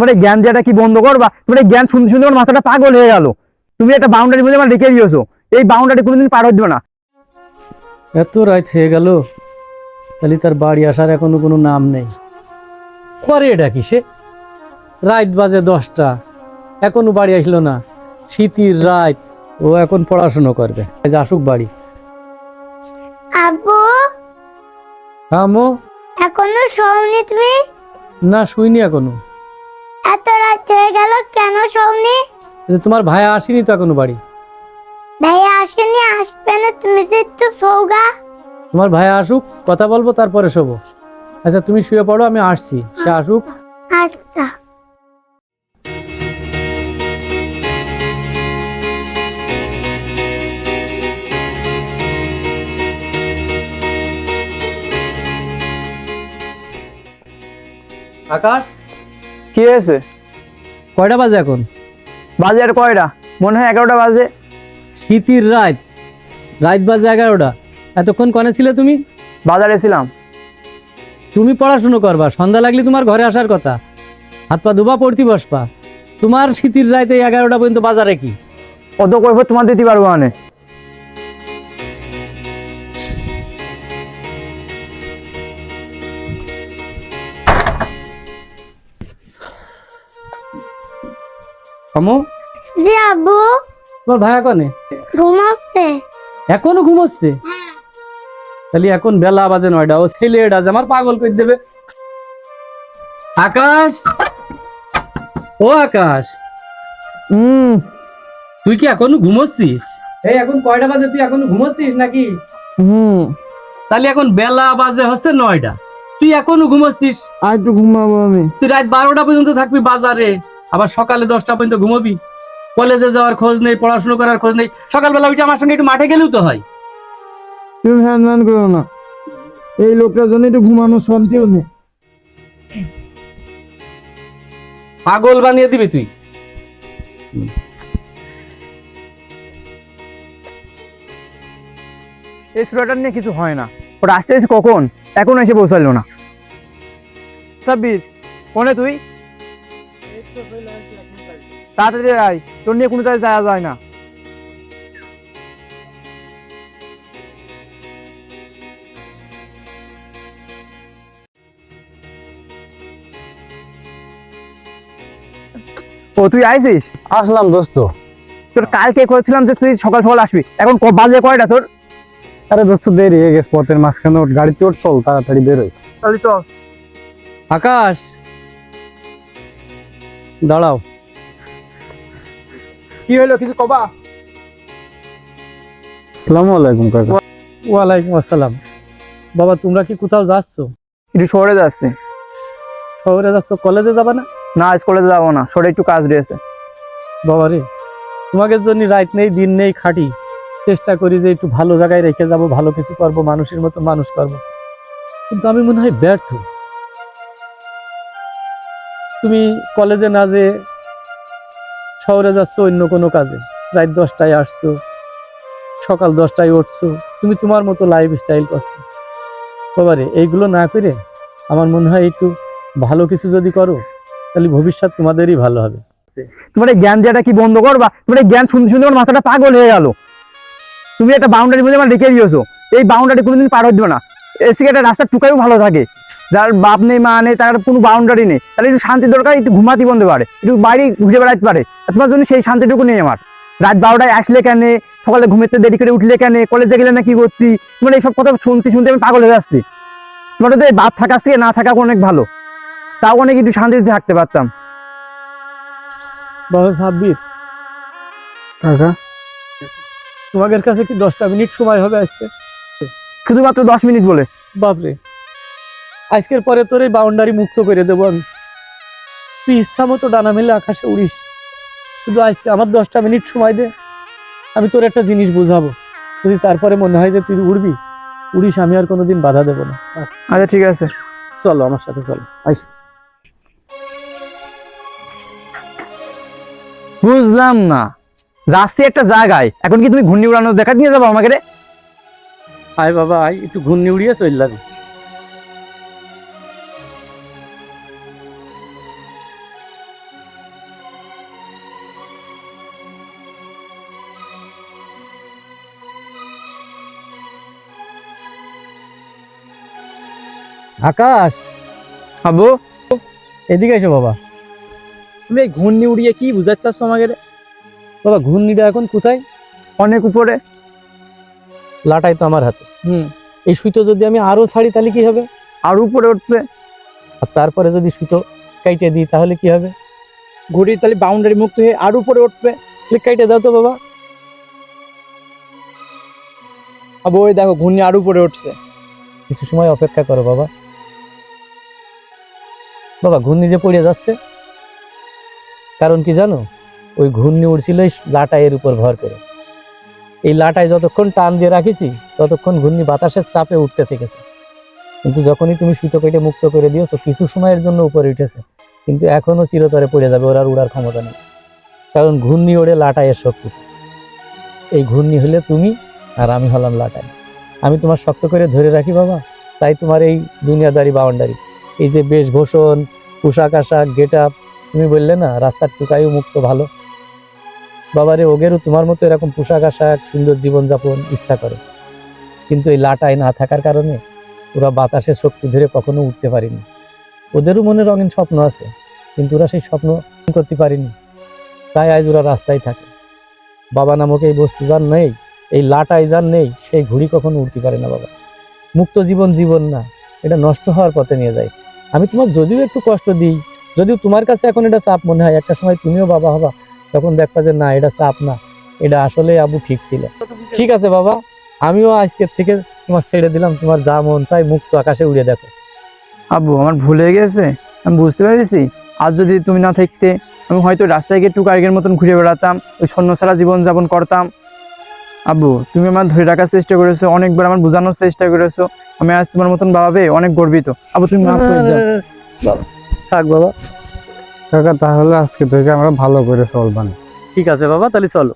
তোমার এই জ্ঞান দেওয়াটা কি বন্ধ করবা? তোমার এই জ্ঞান শুনতে শুনতে আমার মাথাটা পাগল হয়ে গেল। তুমি একটা বাউন্ডারি মধ্যে আমার রেখে দিয়েছ। এই বাউন্ডারি কোনোদিন পার হতে না। এত রাত হয়ে গেল তাহলে তার বাড়ি আসার এখনও কোনো নাম নেই। করে এটা কি সে রাত বাজে দশটা এখনও বাড়ি আসলো না। শীতির রাত ও এখন পড়াশুনো করবে। আজ আসুক বাড়ি। আব্বু? আমো? এখনও শোনি তুমি? না শুইনি এখনও। এত রাত হয়ে গেল কেন শোনি তোমার ভাই আসেনি তো এখনও বাড়ি? ভাইয়া আসেনি আসবে না তুমি যে একটু সৌগা। তোমার ভাই আসুক কথা বলব তারপরে শোবো। আচ্ছা তুমি শুয়ে পড়ো আমি আসছি। সে আসুক। আচ্ছা। আকাশ? কি হয়েছে? কয়টা বাজে এখন? বাজে আর কয়টা? মনে হয় এগারোটা বাজে। শীতির রাত। রাত বাজে এগারোটা। এতক্ষণ কনে ছিলে তুমি? বাজারে ছিলাম। তুমি পড়াশুনো করবা সন্ধ্যা লাগলে তোমার ঘরে আসার কথা। হাত পা দুবা পড়তি বসবা। তোমার শীতির রাতে এগারোটা পর্যন্ত বাজারে কি? অত কৈফত তোমার দিতে পারব মানে আমো জি আব্বু। তোমার ভাইয়া কনে ঘুমাচ্ছে। এখনও ঘুমোচ্ছে? তাহলে এখন বেলা বাজে নয়টা। ও ছেলে এটা আমার পাগল করে দেবে। আকাশ? ও আকাশ। হুম। তুই কি এখনও ঘুমোচ্ছিস? এই এখন কয়টা বাজে? তুই এখনও ঘুমোচ্ছিস নাকি? হুম। তাহলে এখন বেলা বাজে হচ্ছে নয়টা। তুই এখনও ঘুমোচ্ছিস? আর একটু ঘুমাবো আমি। তুই রাত বারোটা পর্যন্ত থাকবি বাজারে। আবার সকালে দশটা পর্যন্ত ঘুমাবি? কলেজে যাওয়ার খোঁজ নেই পড়াশোনা করার খোঁজ নেই। সকালবেলা উঠে আমার সঙ্গে একটু মাঠে গেলেও তো হয়। তুমি হ্যান ম্যান করো না। এই লোকটার জন্য একটু ঘুমানো শান্তিও নেই। পাগল বানিয়ে দিবি তুই। এই সোয়েটার নিয়ে কিছু হয় না। ওটা আসতে কখন? এখন এসে পৌঁছালো না। সাব্বির কোনে তুই? তাড়াতাড়ি আয় তোর নিয়ে কোনো জায়গায় যাওয়া যায় না। ও তুই আইছিস আসলাম দোস্ত। তোর কালকে করেছিলাম যে তুই সকাল সকাল আসবি এখন বাজে কয়টা তোর? আরে দোস্ত দেরি হয়ে গেছে পথের মাঝখানে ওঠ গাড়িতে ওঠ চল তাড়াতাড়ি বেরোই তাহলে চল। আকাশ! দাঁড়াও। কি হলো কিছু কবা? আসসালামু আলাইকুম কাকা। ওয়ালাইকুম আসসালাম। বাবা তোমরা কি কোথাও যাচ্ছ? একটু শহরে যাচ্ছে। শহরে যাচ্ছ? কলেজে যাবা না? না স্কুলে যাব না। শহরে একটু কাজ রয়েছে। বাবা রে তোমাকে জন্য রাত নেই দিন নেই খাটি চেষ্টা করি যে একটু ভালো জায়গায় রেখে যাব ভালো কিছু করব মানুষের মতো মানুষ করব। কিন্তু আমি মনে হয় ব্যর্থ। তুমি কলেজে না যে শহরে যাচ্ছ, অন্য কোনো কাজে? রাত দশটায় আসছো, সকাল দশটায় উঠছো, তুমি তোমার মতো লাইফ স্টাইল করছ। বাবারে, এইগুলো না করে আমার মনে হয় একটু ভালো কিছু যদি করো, তাহলে ভবিষ্যৎ তোমাদেরই ভালো হবে। তোমার এই জ্ঞান দেওয়াটা কি বন্ধ করবা? তোমার এই জ্ঞান শুনতে শুনতে আমার মাথাটা পাগল হয়ে গেল। তুমি একটা বাউন্ডারি মধ্যে আমার রেখে দিয়েছ। এই বাউন্ডারি কোনোদিন পার হতে না। এসে একটা রাস্তার টুকাইও ভালো থাকে। যার বাপ নেই মা নেই তার কোনো বাউন্ডারি নেই। তাহলে একটু শান্তি দরকার একটু ঘুমাতে বন্ধ পারে একটু বাইরে ঘুরে বেড়াতে পারে। তোমার জন্য সেই শান্তিটুকু নেই আমার। রাত বারোটায় আসলে কেন? সকালে ঘুমেতে দেরি করে উঠলে কেন? কলেজে গেলে না কি করতি তোমার এইসব কথা শুনতে শুনতে আমি পাগল হয়ে আসছি তোমার তো বাপ থাকার থেকে না থাকা অনেক ভালো। তাও অনেক একটু শান্তিতে থাকতে পারতাম। বাবা সাব্বির। কাকা? তোমাদের কাছে কি দশটা মিনিট সময় হবে আজকে? শুধুমাত্র দশ মিনিট বলে। বাপরে। আজকের পরে তোর এই বাউন্ডারি মুক্ত করে দেবো আমি। তুই ইচ্ছা মতো ডানা মেলে আকাশে উড়িস। শুধু আজকে আমার দশটা মিনিট সময় দে। আমি তোর একটা জিনিস বুঝাবো। যদি তারপরে মনে হয় যে তুই উড়বি উড়িস আমি আর কোনোদিন বাধা দেবো না। আচ্ছা ঠিক আছে। চলো আমার সাথে চলো। আইস বুঝলাম না। যাচ্ছি একটা জায়গায়। এখন কি তুমি ঘূর্ণি উড়ানো দেখা নিয়ে যাব আমাকে রে? আয় বাবা আয়। একটু ঘূর্ণি উড়িয়ে চললাম আকাশ। আব্বু? এদিকে এসো বাবা। তুমি এই ঘূর্ণি উড়িয়ে কি বুঝাচ্ছ আমাকে রে? বাবা ঘূর্ণিটা এখন কোথায়? অনেক উপরে। লাটাই তো আমার হাতে। হুম। এই সুতো যদি আমি আরও ছাড়ি তাহলে কি হবে? আর উপরে উঠবে। আর তারপরে যদি সুতো কাইটে দিই তাহলে কি হবে? ঘুড়ি তাহলে বাউন্ডারি মুক্ত হয়ে আর উপরে উঠবে। তাহলে কাইটে দাও তো বাবা। আব্বু ওই দেখো ঘূর্ণি আর উপরে উঠছে। কিছু সময় অপেক্ষা করো বাবা। বাবা, ঘূর্ণি যে পড়ে যাচ্ছে। কারণ কি জানো? ওই ঘূর্ণি উড়ছিল এই লাটাইয়ের উপর ভর করে। এই লাটাই যতক্ষণ টান দিয়ে রাখিছি, ততক্ষণ ঘূর্ণি বাতাসের চাপে উঠতে থেকেছে। কিন্তু যখনই তুমি সুতো কেটে মুক্ত করে দিয়েছ, কিছু সময়ের জন্য উপরে উঠেছে। কিন্তু এখনও চিরতরে পড়ে যাবে, ওর আর উড়ার ক্ষমতা নেই। কারণ ঘূর্ণি ওড়ে লাটাইয়ের শক্তি। এই ঘূর্ণি হলে তুমি আর আমি হলাম লাটাই। আমি তোমার শক্ত করে ধরে রাখি বাবা, তাই তোমার এই দুনিয়াদারি বাউন্ডারি। এই যে বেশভূষণ, পোশাক আশাক গেট আপ তুমি বললে না, রাস্তার টুকাইও মুক্ত ভালো। বাবারে, ওগেরও তোমার মতো এরকম পোশাক আশাক, সুন্দর জীবনযাপন ইচ্ছা করে। কিন্তু এই লাটাই না থাকার কারণে ওরা বাতাসের শক্তি ধরে কখনো উঠতে পারেনি। ওদেরও মনে রঙিন স্বপ্ন আছে, কিন্তু ওরা সেই স্বপ্ন করতে পারেনি। তাই আজ ওরা রাস্তায় থাকে। বাবা নামক এই বস্তু যার নেই, এই লাটাই যার নেই, সেই ঘুড়ি কখনো উঠতে পারে না বাবা। মুক্ত জীবন জীবন না, এটা নষ্ট হওয়ার পথে নিয়ে যায়। আমি তোমার যদিও একটু কষ্ট দিই, যদিও তোমার কাছে এখন এটা চাপ মনে হয়। একটা সময় তুমিও বাবা হবা, তখন দেখবা যে না, এটা চাপ না। এটা আসলে আবু ঠিক ছিল। ঠিক আছে বাবা, আমিও আজকের থেকে তোমার ছেড়ে দিলাম। তোমার যা মন চাই মুক্ত আকাশে উড়ে দেখো। আব্বু, আমার ভুল হয়ে গেছে? আমি বুঝতে পেরেছি। আর যদি তুমি না থাকতে, আমি হয়তো রাস্তায় গিয়ে টুকারিগের মতন ঘুরে বেড়াতাম, ওই সৈন্য ছাড়া জীবনযাপন করতাম। আব্বু তুমি আমার ধরে রাখার চেষ্টা করেছ অনেকবার আমার বোঝানোর চেষ্টা করেছ। আমি আজ তোমার মতন বাবা পেয়ে অনেক গর্বিত। আবু তুমি মাফ করে দাও। থাক বাবা। কাকা তাহলে আজকে থেকে আমরা ভালো করে চলবান। ঠিক আছে বাবা তাহলে চলো।